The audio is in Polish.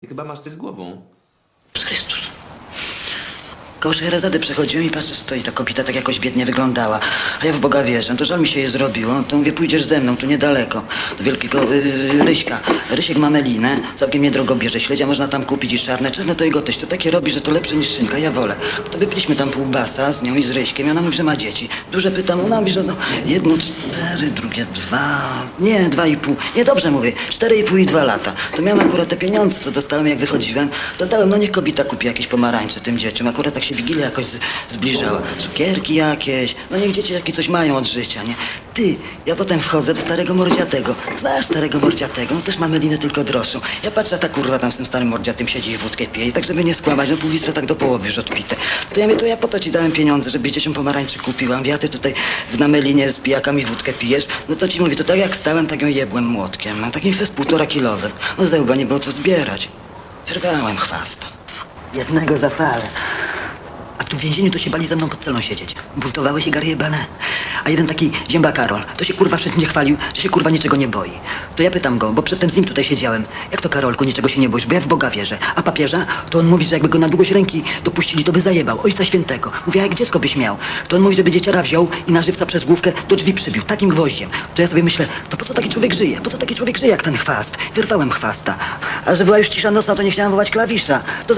Ty chyba masz coś z głową. Chrystus. Koło Scheherazady przechodziłem i patrzę, stoi ta kobieta, tak jakoś biednie wyglądała. A ja w Boga wierzę, to żal mi się je zrobiło. To mówię, pójdziesz ze mną, tu niedaleko. Do wielkiego yy, Ryśka. Rysiek ma melinę, całkiem niedrogo bierze. Śledzia można tam kupić i czarne. Czarne to jego teść, to takie robi, że to lepsze niż szynka, ja wolę. To wypiliśmy tam pół basa z nią i z Ryśkiem ona mówi, że ma dzieci. Duże pytam, ona mówi, że no, jedno cztery, drugie dwa, nie, dwa i pół. Nie, dobrze mówię, cztery i pół i dwa lata. To miałem akurat te pieniądze, co dostałem jak wychodziłem, to dałem, no niech kobieta kupi jakieś pomarańcze tym dzieciom. Akurat tak się Wigilia jakoś zbliżała. Cukierki jakieś, no niech dzieci jakie coś mają od życia, nie? Ty, ja potem wchodzę do starego mordziatego. Znasz starego mordziatego? No też mamy linę tylko droższą. Ja patrzę, a ta kurwa tam z tym starym mordziatym siedzi i wódkę pije. I tak, żeby nie skłamać, no pół litra tak do połowy już odpite. To ja mówię, to ja po to ci dałem pieniądze, żeby dzieciom pomarańczy kupiłam. Ja ty tutaj na melinie z pijakami wódkę pijesz. No to ci mówię, to tak jak stałem, tak ją jebłem młotkiem. No takim fest półtora kilowy. No zełba nie było co zbierać. Wyrwałem chwast. Jednego zapalę. A tu w więzieniu to się bali ze mną pod celą siedzieć. Buntowały się gary jebane. A jeden taki zięba Karol, to się kurwa mnie chwalił, że się kurwa niczego nie boi. To ja pytam go, bo przedtem z nim tutaj siedziałem. Jak to Karolku, niczego się nie boisz, bo ja w Boga wierzę. A papieża, to on mówi, że jakby go na długość ręki dopuścili, to by zajebał. Ojca Świętego. Mówię, a jak dziecko byś miał? To on mówi, żeby dzieciara wziął i na żywca przez główkę do drzwi przybił, takim gwoździem. To ja sobie myślę, to po co taki człowiek żyje? Po co taki człowiek żyje jak ten chwast? Wyrwałem chwasta. A że była już cisza nocna, to nie chciałem wołać klawisza. To